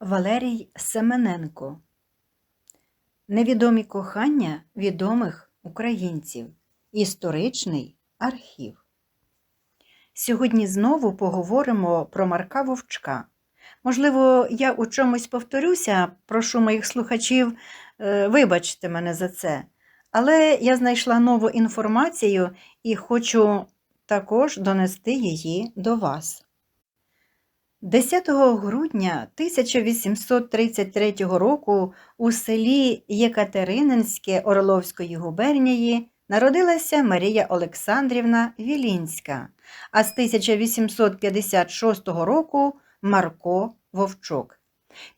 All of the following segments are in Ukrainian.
Валерій Семененко Невідомі кохання відомих українців. Історичний архів. Сьогодні знову поговоримо про Марка Вовчка. Можливо, я у чомусь повторюся, прошу моїх слухачів, е, вибачте мене за це. Але я знайшла нову інформацію і хочу також донести її до вас. 10 грудня 1833 року у селі Єкатерининське Орловської губернії народилася Марія Олександрівна Вілінська, а з 1856 року Марко Вовчок.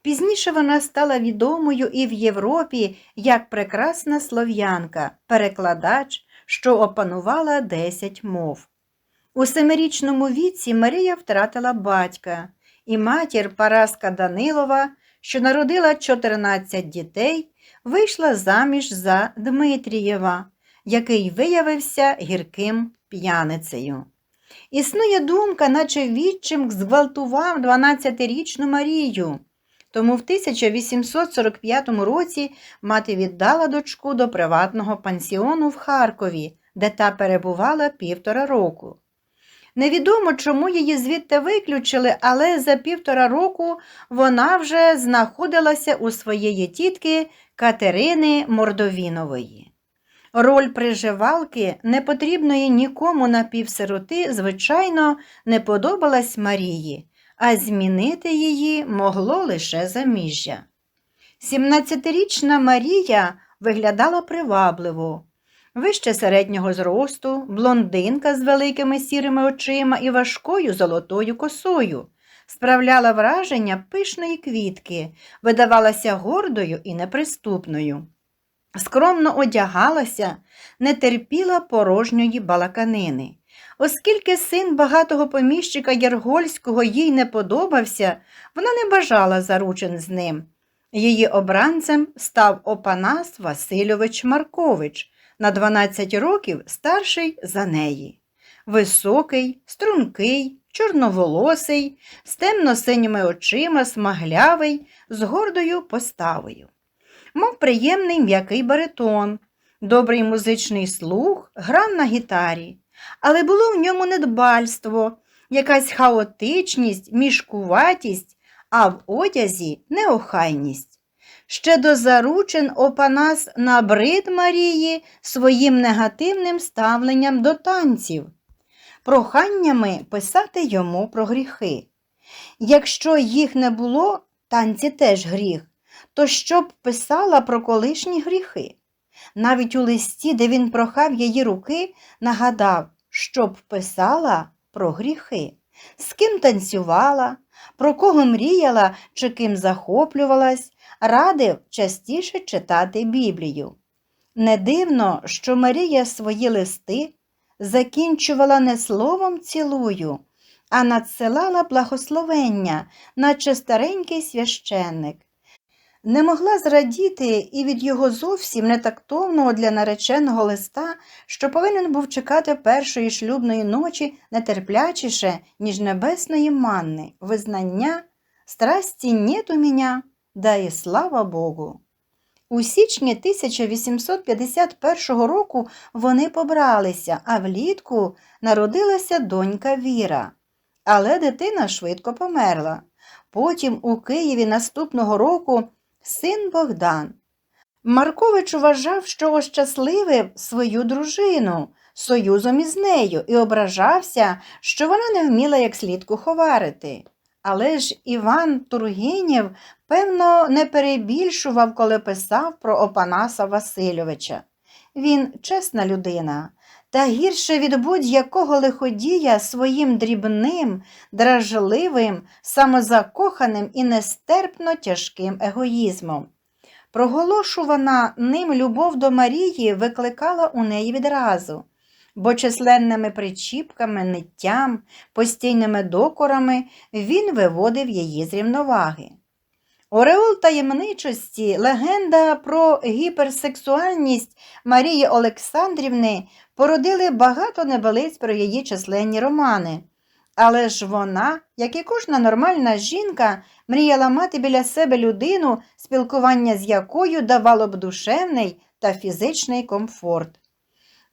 Пізніше вона стала відомою і в Європі як прекрасна слов'янка, перекладач, що опанувала 10 мов. У семирічному віці Марія втратила батька, і матір Параска Данилова, що народила 14 дітей, вийшла заміж за Дмитрієва, який виявився гірким п'яницею. Існує думка, наче відчим зґвалтував 12-річну Марію. Тому в 1845 році мати віддала дочку до приватного пансіону в Харкові, де та перебувала півтора року. Невідомо, чому її звідти виключили, але за півтора року вона вже знаходилася у своєї тітки Катерини Мордовінової. Роль приживалки, непотрібної нікому напівсироти, звичайно, не подобалась Марії, а змінити її могло лише заміжжя. 17-річна Марія виглядала привабливо. Вище середнього зросту, блондинка з великими сірими очима і важкою золотою косою, справляла враження пишної квітки, видавалася гордою і неприступною. Скромно одягалася, не терпіла порожньої балаканини. Оскільки син багатого поміщика Єргольського їй не подобався, вона не бажала заручин з ним. Її обранцем став Опанас Васильович Маркович, на 12 років старший за неї. Високий, стрункий, чорноволосий, з темно-синіми очима, смаглявий, з гордою поставою. Мав приємний м'який баритон, добрий музичний слух, грав на гітарі, але було в ньому недбальство, якась хаотичність, мішкуватість, а в одязі неохайність. Ще до заручин Опанас набрид Марії своїм негативним ставленням до танців, проханнями писати йому про гріхи. Якщо їх не було, танці теж гріх, то щоб писала про колишні гріхи. Навіть у листі, де він прохав її руки, нагадав, щоб писала про гріхи, з ким танцювала, про кого мріяла чи ким захоплювалась, радив частіше читати Біблію. Не дивно, що Марія свої листи закінчувала не словом цілую, а надсилала благословення, наче старенький священник. Не могла зрадіти і від його зовсім нетактовного для нареченого листа, що повинен був чекати першої шлюбної ночі нетерплячіше, ніж небесної манни, визнання, страсті нет у мене, да і слава Богу. У січні 1851 року вони побралися, а влітку народилася донька Віра. Але дитина швидко померла. Потім у Києві наступного року син Богдан. Маркович вважав, що ощасливив свою дружину союзом із нею і ображався, що вона не вміла як слід куховарити. Але ж Іван Тургенєв, певно, не перебільшував, коли писав про Опанаса Васильовича. Він чесна людина, та гірше від будь-якого лиходія своїм дрібним, дражливим, самозакоханим і нестерпно тяжким егоїзмом. Проголошувана ним любов до Марії викликала у неї відразу бо численними причіпками, ниттям, постійними докорами він виводив її з рівноваги. Ореол таємничості, легенда про гіперсексуальність Марії Олександрівни породили багато небелиць про її численні романи. Але ж вона, як і кожна нормальна жінка, мріяла мати біля себе людину, спілкування з якою давало б душевний та фізичний комфорт.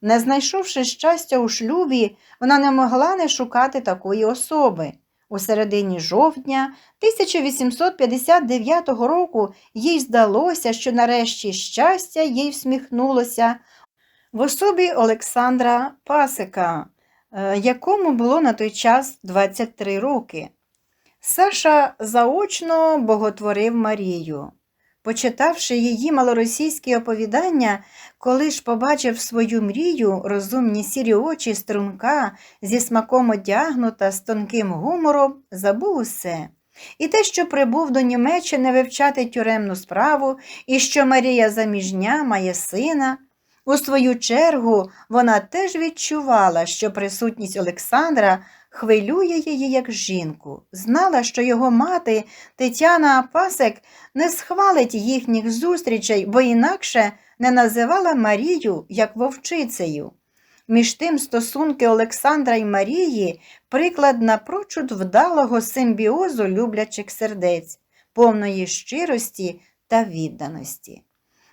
Не знайшовши щастя у шлюбі, вона не могла не шукати такої особи. У середині жовтня 1859 року їй здалося, що нарешті щастя їй всміхнулося в особі Олександра Пасика, е, якому було на той час 23 роки. Саша заочно боготворив Марію. Почитавши її малоросійські оповідання, коли ж побачив свою мрію, розумні сірі очі струнка, зі смаком одягнута, з тонким гумором, забув усе. І те, що прибув до Німеччини вивчати тюремну справу, і що Марія заміжня має сина. У свою чергу вона теж відчувала, що присутність Олександра хвилює її як жінку, знала, що його мати Тетяна Пасек не схвалить їхніх зустрічей, бо інакше не називала Марію як вовчицею. Між тим стосунки Олександра і Марії приклад напрочуд вдалого симбіозу люблячих сердець, повної щирості та відданості.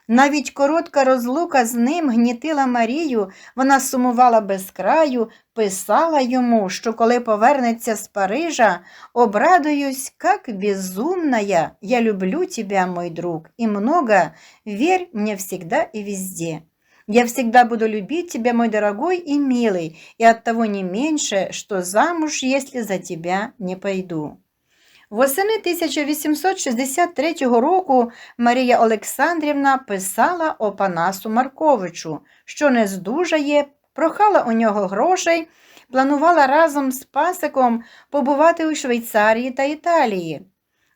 Навіть коротка розлука з ним гнітила Марію, вона сумувала без краю, писала йому, що коли повернеться з Парижа, обрадуюсь, как безумная, я люблю тебя, мой друг, и много, верь мне всегда и везде. Я всегда буду любить тебя, мой дорогой и милый, и оттого не меньше, что замуж, если за тебя не пойду. Восени 1863 року Марія Олександрівна писала Опанасу Марковичу, що не здужає, прохала у нього грошей, планувала разом з пасиком побувати у Швейцарії та Італії.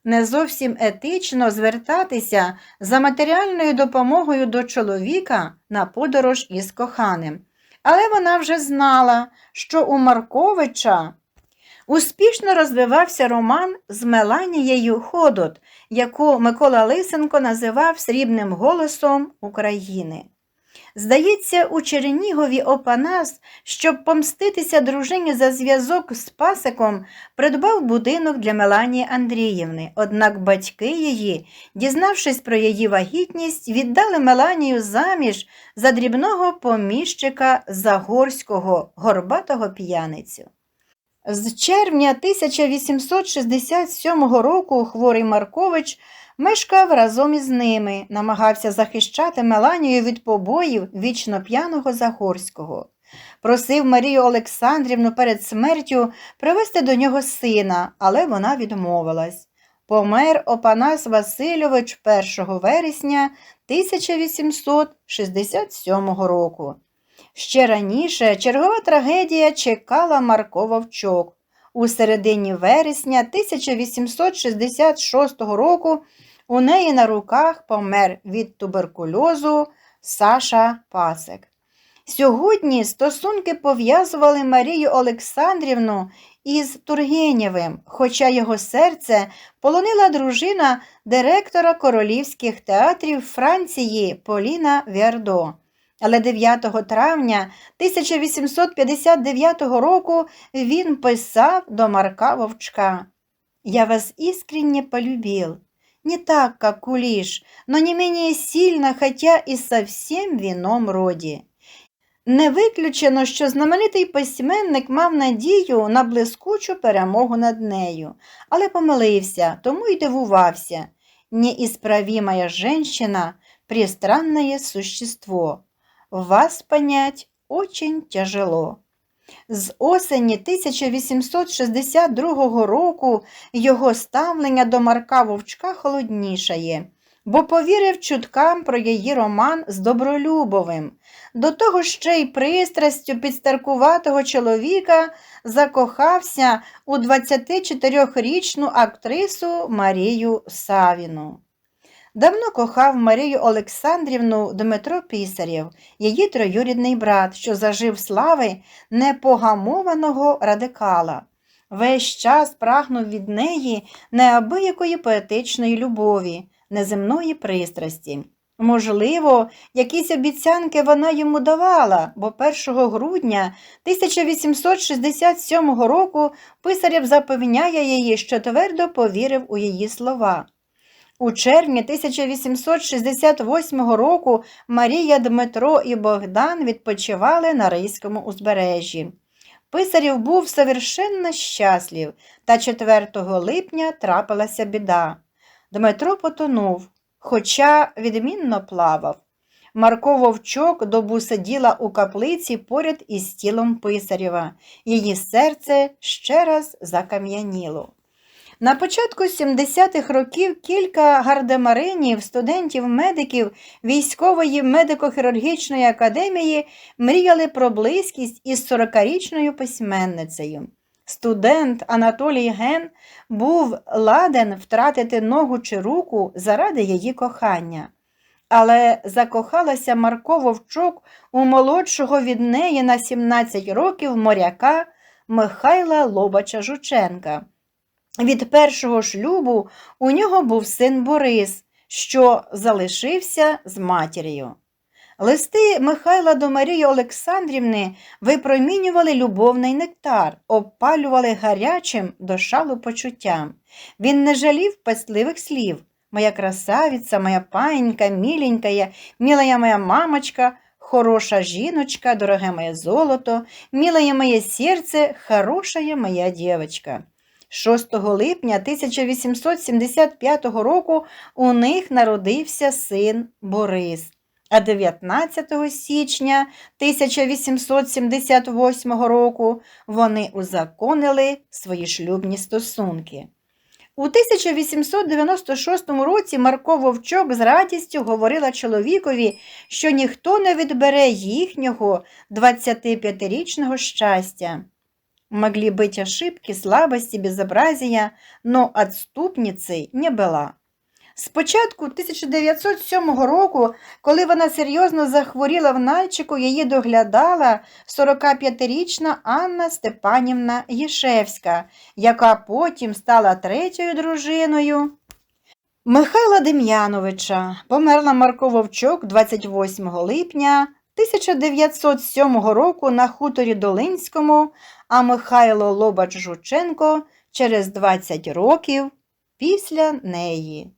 Не зовсім етично звертатися за матеріальною допомогою до чоловіка на подорож із коханим. Але вона вже знала, що у Марковича Успішно розвивався роман з Меланією Ходот, яку Микола Лисенко називав срібним голосом України. Здається, у Чернігові Опанас, щоб помститися дружині за зв'язок з пасиком, придбав будинок для Меланії Андріївни, однак батьки її, дізнавшись про її вагітність, віддали Меланію заміж за дрібного поміщика Загорського, горбатого п'яницю. З червня 1867 року хворий Маркович мешкав разом із ними, намагався захищати Меланію від побоїв вічно п'яного Загорського. Просив Марію Олександрівну перед смертю привезти до нього сина, але вона відмовилась. Помер Опанас Васильович 1 вересня 1867 року. Ще раніше чергова трагедія чекала Марко Вовчок. У середині вересня 1866 року у неї на руках помер від туберкульозу Саша Пасек. Сьогодні стосунки пов'язували Марію Олександрівну із Тургенєвим, хоча його серце полонила дружина директора королівських театрів Франції Поліна Віардо. Але 9 травня 1859 року він писав до Марка Вовчка «Я вас искренне полюбил, не так, как Кулиш, но не менее сильно, хотя и совсем в ином роді». Не виключено, що знаменитий письменник мав надію на блискучу перемогу над нею, але помилився, тому й дивувався. Неисправимая женщина – пристранное существо вас понять очень тяжело. З осені 1862 року його ставлення до Марка Вовчка холоднішає, бо повірив чуткам про її роман з Добролюбовим. До того ще й пристрастю підстаркуватого чоловіка закохався у 24-річну актрису Марію Савіну. Давно кохав Марію Олександрівну Дмитро Пісарєв, її троюрідний брат, що зажив слави непогамованого радикала. Весь час прагнув від неї неабиякої поетичної любові, неземної пристрасті. Можливо, якісь обіцянки вона йому давала, бо 1 грудня 1867 року писарєв запевняє її, що твердо повірив у її слова. У червні 1868 року Марія Дмитро і Богдан відпочивали на Ризькому узбережжі. Писарів був совершенно щаслив, та 4 липня трапилася біда. Дмитро потонув, хоча відмінно плавав. Марко Вовчок добу сиділа у каплиці поряд із тілом писарєва. Її серце ще раз закам'яніло. На початку 70-х років кілька гардемаринів, студентів-медиків військової медико-хірургічної академії мріяли про близькість із 40-річною письменницею. Студент Анатолій Ген був ладен втратити ногу чи руку заради її кохання. Але закохалася Марко Вовчок у молодшого від неї на 17 років моряка Михайла Лобача Жученка. Від першого шлюбу у нього був син Борис, що залишився з матір'ю. Листи Михайла до Марії Олександрівни випромінювали любовний нектар, обпалювали гарячим до шалу почуттям. Він не жалів пестливих слів. Моя красавиця, моя панька, міленька, милая моя мамочка, хороша жіночка, дороге моє золото, милое моє серце, хорошая моя дівчинка. 6 липня 1875 року у них народився син Борис, а 19 січня 1878 року вони узаконили свої шлюбні стосунки. У 1896 році Марко Вовчок з радістю говорила чоловікові, що ніхто не відбере їхнього 25-річного щастя. Могли быть ошибки, слабости, безобразия, но отступницей не була. Спочатку 1907 року, коли вона серйозно захворіла в Нальчику, її доглядала 45-річна Анна Степанівна Єшевська, яка потім стала третьою дружиною Михайла Дем'яновича. Померла Марко Вовчок 28 липня 1907 року на хуторі Долинському, а Михайло Лобач Жученко через 20 років після неї.